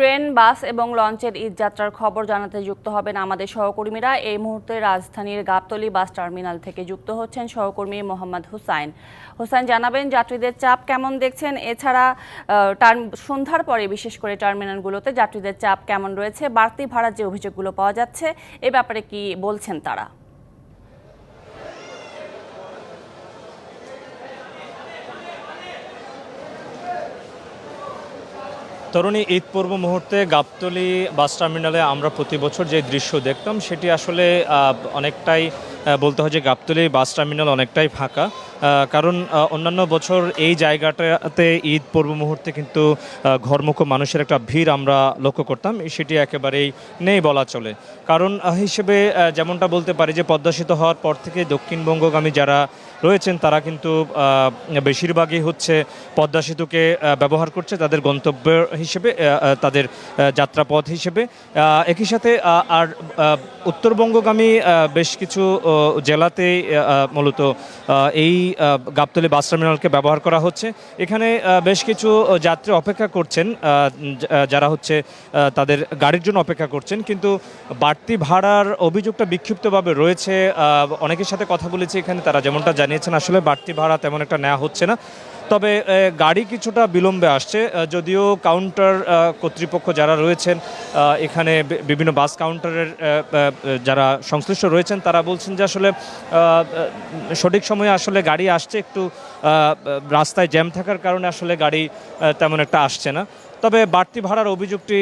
Train, বাস এবং লঞ্চের ঈদ যাত্রার খবর জানাতে যুক্ত হবেন আমাদের সহকর্মীরা। এই মুহূর্তে রাজধানীর গাবতলী বাস টার্মিনাল থেকে যুক্ত হচ্ছেন সহকর্মী মোহাম্মদ হুসাইন। হুসাইন, জানাবেন যাত্রীদের চাপ কেমন দেখছেন? এছাড়া সন্ধ্যার পরে বিশেষ করে টার্মিনালগুলোতে যাত্রীদের চাপ কেমন রয়েছে? বাড়তি ভাড়ার যে অভিযোগগুলো পাওয়া যাচ্ছে, এ ব্যাপারে কি বলছেন তারা? তরুণী ঈদ পূর্ব মুহূর্তে গাবতলী বাস টার্মিনালে আমরা প্রতি বছর যে দৃশ্য দেখতাম, সেটি আসলে অনেকটাই বলতে হয় যে গাবতলি বাস টার্মিনাল অনেকটাই ফাঁকা। কারণ অন্যান্য বছর এই জায়গাটাতে ঈদ পূর্ব মুহূর্তে কিন্তু ঘরমুখ মানুষের একটা ভিড় আমরা লক্ষ্য করতাম, সেটি একেবারেই নেই বলা চলে। কারণ হিসেবে যেমনটা বলতে পারি যে পদ্মাসিত হওয়ার পর থেকে দক্ষিণবঙ্গগামী যারা রয়েছেন তারা কিন্তু বেশিরভাগই হচ্ছে পদ্মা সেতুকে ব্যবহার করছে তাদের গন্তব্য হিসেবে তাদের যাত্রাপথ হিসেবে। একই সাথে আর উত্তরবঙ্গগামী বেশ কিছু আহ, মূলত এই গাবতলি বাস টার্মিনালকে ব্যবহার করা হচ্ছে। এখানে বেশ কিছু যাত্রী অপেক্ষা করছেন যারা হচ্ছে তাদের গাড়ির জন্য অপেক্ষা করছেন। কিন্তু বাড়তি ভাড়ার অভিযোগটা বিক্ষিপ্তভাবে রয়েছে অনেকের সাথে কথা বলেছি এখানে তারা যেমনটা জানিয়েছেন, আসলে বাড়তি ভাড়া তেমন একটা নেওয়া হচ্ছে না। তবে গাড়ি কিছুটা বিলম্বে আসছে যদিও কাউন্টার কর্তৃপক্ষ যারা রয়েছেন এখানে বিভিন্ন বাস কাউন্টারের যারা সংশ্লিষ্ট রয়েছেন, তারা বলছেন যে আসলে সঠিক সময়ে আসলে গাড়ি আসছে, একটু রাস্তায় জ্যাম থাকার কারণে আসলে গাড়ি তেমন একটা আসছে না। তবে বাড়তি ভাড়ার অভিযোগটি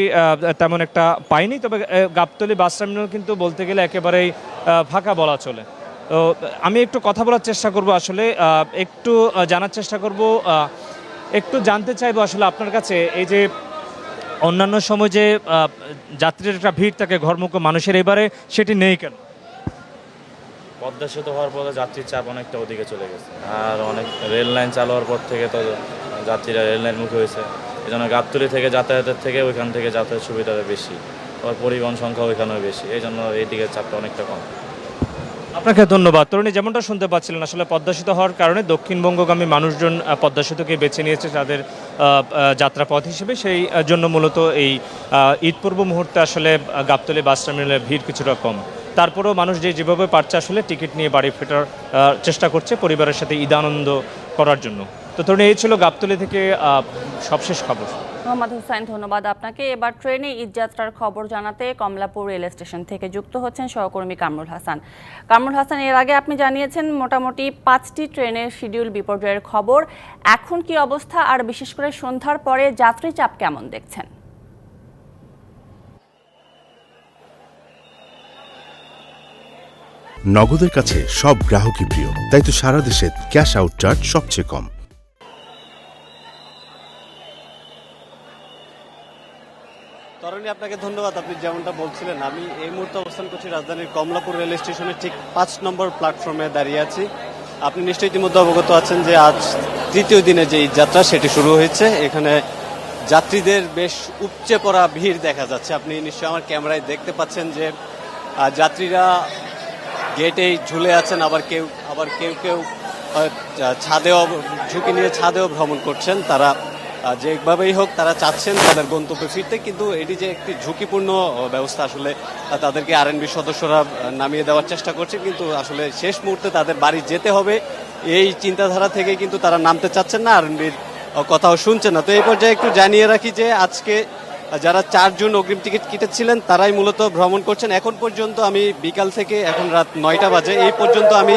তেমন একটা পায়নি তবে গাবতলি বাস টার্মিনাল কিন্তু বলতে গেলে একেবারেই ফাঁকা বলা চলে। আমি একটু কথা বলার চেষ্টা করব আসলে একটু জানার চেষ্টা করব একটু জানতে চাইব আসলে আপনার কাছে এই যে অন্যান্য সময় যে যাত্রীর একটা ভিড় থাকে ঘরমুখ মানুষের এবারে, সেটি নেই কেন? পদ্মা সেতু হওয়ার পরে যাত্রীর চাপ অনেকটা ওদিকে চলে গেছে। আর অনেক রেল লাইন চালু হওয়ার পর থেকে তো যাত্রীরা রেল লাইন মুখে হয়েছে। এই জন্য গাবতলি থেকে যাতায়াতের থেকে ওইখান থেকে যাতায়াত সুবিধাটা বেশি। আবার পরিবহন সংখ্যা ওইখানেও বেশি। এই জন্য এই দিকের চাপটা অনেকটা কম। আপনাকে ধন্যবাদ। তরুণী, যেমনটা শুনতে পাচ্ছিলেন, আসলে পদ্মাসিত হওয়ার কারণে দক্ষিণবঙ্গগামী মানুষজন পদ্মাসিতকে পদ্মা সেতুকে বেছে নিয়েছে তাদের যাত্রাপথ হিসেবে। সেই জন্য মূলত এই ঈদ পূর্ব মুহূর্তে আসলে গাবতলে বাস টার্মিনালের ভিড় কিছুটা কম। তারপরেও মানুষ যে যেভাবে পারছে আসলে টিকিট নিয়ে বাড়ি ফেরার চেষ্টা করছে পরিবারের সাথে ঈদানন্দ করার জন্য। তো তরুণী এই ছিল গাবতলী থেকে সবশেষ খবর। মোহাম্মদ হুসাইন ধন্যবাদ আপনাকে। এবার ট্রেনে ঈদ যাত্রার খবর জানাতে কমলাপুর রেল স্টেশন থেকে যুক্ত হচ্ছেন সহকর্মী কামরুল হাসান। কামরুল হাসান এর আগে আপনি জানিয়েছেন মোটামুটি পাঁচটি ট্রেনের শিডিউল বিপর্যয়ের খবর। এখন কি অবস্থা? আর বিশেষ করে সন্ধ্যার পরে যাত্রী চাপ কেমন দেখছেন? নগদের কাছে সব গ্রাহকই প্রিয় তাই তো সারা দেশে ক্যাশ আউট চার্জ সবচেয়ে কম। তরণী, আপনাকে ধন্যবাদ। আপনি যেমনটা বলছিলেন, আমি এই মুহূর্তে অবস্থান করছি রাজধানীর কমলাপুর রেল স্টেশনের ঠিক পাঁচ নম্বর প্ল্যাটফর্মে দাঁড়িয়ে আছি। আপনি নিশ্চয়ই ইতিমধ্যে অবগত আছেন যে আজ তৃতীয় দিনে যে যাত্রা, সেটি শুরু হয়েছে। এখানে যাত্রীদের বেশ উপচে পড়া ভিড় দেখা যাচ্ছে। আপনি নিশ্চয়ই আমার ক্যামেরায় দেখতে পাচ্ছেন যে যাত্রীরা গেটেই ঝুলে আছেন, আবার কেউ আবার কেউ কেউ ছাদেও ঝুঁকি নিয়ে ছাদেও ভ্রমণ করছেন। তারা যেভাবেই হোক তারা চাচ্ছেন তাদের গন্তব্যে ফিরতে, কিন্তু এটি যে একটি ঝুঁকিপূর্ণ ব্যবস্থা আসলে তাদেরকে আর সদস্যরা নামিয়ে দেওয়ার চেষ্টা করছে, কিন্তু আসলে শেষ মুহূর্তে তাদের বাড়ি যেতে হবে। এই চিন্তাধারা থেকে কিন্তু তারা নামতে চাচ্ছেন না আর কথাও শুনছেন না। তো এই পর্যায়ে একটু জানিয়ে রাখি যে আজকে যারা চারজন অগ্রিম টিকিট কেটেছিলেন, তারাই মূলত ভ্রমণ করছেন। এখন পর্যন্ত আমি বিকাল থেকে এখন রাত নয়টা বাজে, এই পর্যন্ত আমি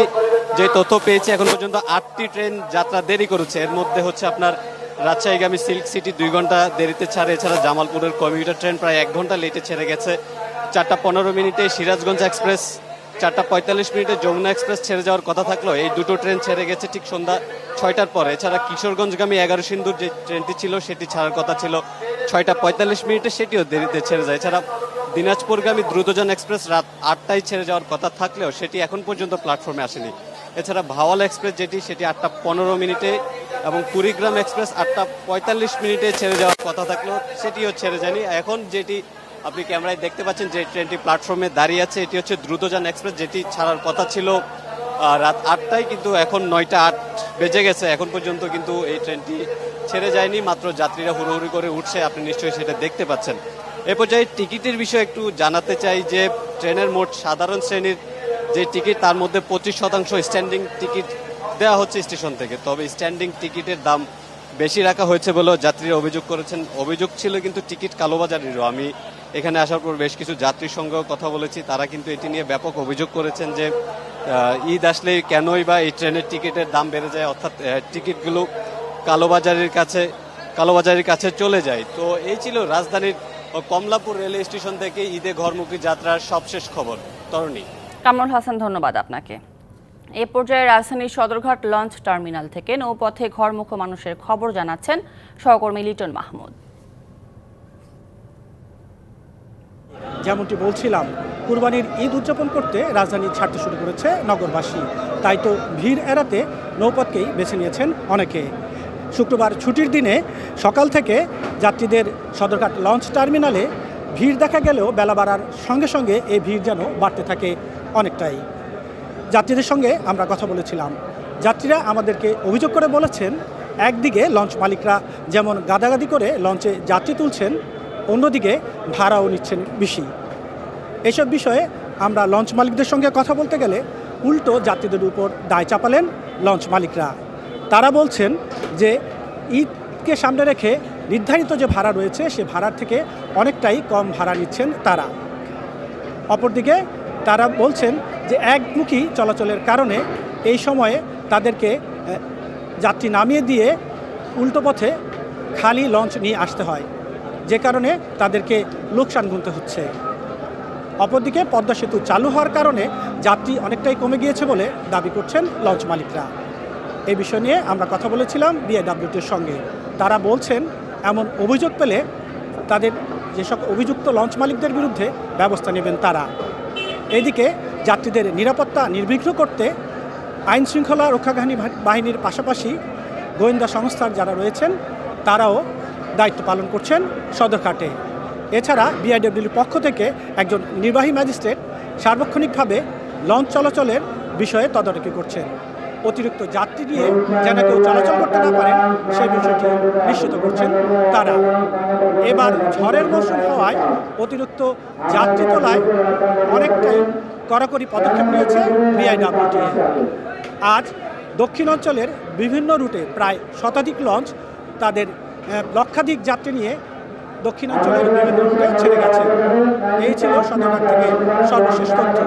যে তথ্য পেয়েছি, এখন পর্যন্ত আটটি ট্রেন যাত্রা দেরি করেছে। এর মধ্যে হচ্ছে আপনার রাজশাহীগামী সিল্ক সিটি দুই ঘণ্টা দেরিতে ছাড়ে। এছাড়া জামালপুরের কমিউটার ট্রেন প্রায় এক ঘণ্টা লেটে ছেড়ে গেছে। চারটা পনেরো মিনিটে সিরাজগঞ্জ এক্সপ্রেস চারটা পঁয়তাল্লিশ মিনিটে যমুনা এক্সপ্রেস ছেড়ে যাওয়ার কথা থাকল এই দুটো ট্রেন ছেড়ে গেছে ঠিক সন্ধ্যা ছয়টার পরে। এছাড়া কিশোরগঞ্জগামী এগারো সিন্ধুর যে ট্রেনটি ছিল, সেটি ছাড়ার কথা ছিল। ছয়টা পঁয়তাল্লিশ মিনিটে সেটিও দেরিতে ছেড়ে যায়। এছাড়া দিনাজপুরগামী দ্রুতজন এক্সপ্রেস রাত আটটায় ছেড়ে যাওয়ার কথা থাকলেও সেটি এখন পর্যন্ত প্ল্যাটফর্মে আসেনি। এছাড়া ভাওয়াল এক্সপ্রেস যেটি, সেটি আটটা পনেরো মিনিটে এবং কুড়িগ্রাম এক্সপ্রেস আটটা পঁয়তাল্লিশ মিনিটে ছেড়ে যাওয়ার কথা থাকলেও সেটিও ছেড়ে যায়নি। এখন যেটি আপনি ক্যামেরায় দেখতে পাচ্ছেন, যে ট্রেনটি প্ল্যাটফর্মে দাঁড়িয়ে আছে, এটি হচ্ছে দ্রুতযান এক্সপ্রেস, যেটি ছাড়ার কথা ছিল রাত আটটায়, কিন্তু এখন নয়টা আট বেজে গেছে। এখন পর্যন্ত কিন্তু এই ট্রেনটি ছেড়ে যায়নি, মাত্র যাত্রীরা হুড়োহুড়ি করে উঠছে, আপনি নিশ্চয়ই সেটা দেখতে পাচ্ছেন। এ পর্যায়ে টিকিটের বিষয়ে একটু জানাতে চাই যে, ট্রেনের মোট সাধারণ শ্রেণির যে টিকিট, তার মধ্যে পঁচিশ শতাংশ স্ট্যান্ডিং টিকিট দেওয়া হচ্ছে স্টেশন থেকে। তবে স্ট্যান্ডিং টিকিটের দাম বেশি রাখা হয়েছে বলেও যাত্রীরা অভিযোগ করেছেন। অভিযোগ ছিল কিন্তু টিকিট কালোবাজারিরও। আমি এখানে আসার পর বেশ কিছু যাত্রীর সঙ্গেও কথা বলেছি। তারা কিন্তু এটি নিয়ে ব্যাপক অভিযোগ করেছেন যে ঈদ আসলে কেনই বা এই ট্রেনের টিকিটের দাম বেড়ে যায়, অর্থাৎ টিকিটগুলো কালোবাজারির কাছে কালোবাজারির কাছে চলে যায়। তো এই ছিল রাজধানীর কমলাপুর রেল স্টেশন থেকে ঈদে ঘরমুখী যাত্রার সবশেষ খবর। তরণী। কামরুল হাসান, ধন্যবাদ আপনাকে। এ পর্যায়ে রাজধানীর সদরঘাট লঞ্চ টার্মিনাল থেকে নৌপথে ঘরমুখ মানুষের খবর জানাচ্ছেন সহকর্মী লিটন মাহমুদ। যেমনটি বলছিলাম, কুরবানির ঈদ উদযাপন করতে রাজধানী ছাড়তে শুরু করেছে নগরবাসী। তাই তো ভিড় এড়াতে নৌপথকেই বেছে নিয়েছেন অনেকে। শুক্রবার ছুটির দিনে সকাল থেকে যাত্রীদের সদরঘাট লঞ্চ টার্মিনালে ভিড় দেখা গেলেও বেলা বাড়ার সঙ্গে সঙ্গে এই ভিড় যেন বাড়তে থাকে অনেকটাই। যাত্রীদের সঙ্গে আমরা কথা বলেছিলাম। যাত্রীরা আমাদেরকে অভিযোগ করে বলেছেন, একদিকে লঞ্চ মালিকরা যেমন গাদাগাদি করে লঞ্চে যাত্রী তুলছেন, অন্যদিকে ভাড়াও নিচ্ছেন বেশি। এসব বিষয়ে আমরা লঞ্চ মালিকদের সঙ্গে কথা বলতে গেলে উল্টো যাত্রীদের উপর দায় চাপালেন লঞ্চ মালিকরা। তারা বলছেন যে, ঈদকে সামনে রেখে নির্ধারিত যে ভাড়া রয়েছে, সে ভাড়ার থেকে অনেকটাই কম ভাড়া নিচ্ছেন তারা। অপরদিকে তারা বলছেন যে একমুখী চলাচলের কারণে এই সময়ে তাদেরকে যাত্রী নামিয়ে দিয়ে উল্টো পথে খালি লঞ্চ নিয়ে আসতে হয়, যে কারণে তাদেরকে লোকসান গুনতে হচ্ছে। অপরদিকে পদ্মা সেতু চালু হওয়ার কারণে যাত্রী অনেকটাই কমে গিয়েছে বলে দাবি করছেন লঞ্চ মালিকরা। এই বিষয় নিয়ে আমরা কথা বলেছিলাম বিএডাব্লিউটির সঙ্গে। তারা বলছেন এমন অভিযোগ পেলে তাদের যেসব অভিযুক্ত লঞ্চ মালিকদের বিরুদ্ধে ব্যবস্থা নেবেন তারা। এদিকে যাত্রীদের নিরাপত্তা নির্বিঘ্ন করতে আইন শৃঙ্খলা রক্ষাবাহিনী বাহিনীর পাশাপাশি গোয়েন্দা সংস্থার যারা রয়েছেন, তারাও দায়িত্ব পালন করছেন সদরঘাটে। এছাড়া বিআইডব্লিউর পক্ষ থেকে একজন নির্বাহী ম্যাজিস্ট্রেট সার্বক্ষণিকভাবে লঞ্চ চলাচলের বিষয়ে তদারকি করছেন। অতিরিক্ত যাত্রী নিয়ে যেন কেউ চলাচল করতে না পারেন সেই বিষয়টি নিশ্চিত করছেন তারা। এবার ঝড়ের মৌসুম হওয়ায় অতিরিক্ত যাত্রী তোলায় অনেকটাই কড়াকড়ি পদক্ষেপ নিয়েছে বিআইডব্লিউটি আজ দক্ষিণ অঞ্চলের বিভিন্ন রুটে প্রায় শতাধিক লঞ্চ তাদের লক্ষাধিক যাত্রী নিয়ে দক্ষিণাঞ্চলের বিভিন্ন রুটে ছেড়ে গেছে। এই ছিল সদরঘাট থেকে সর্বশেষ তথ্য।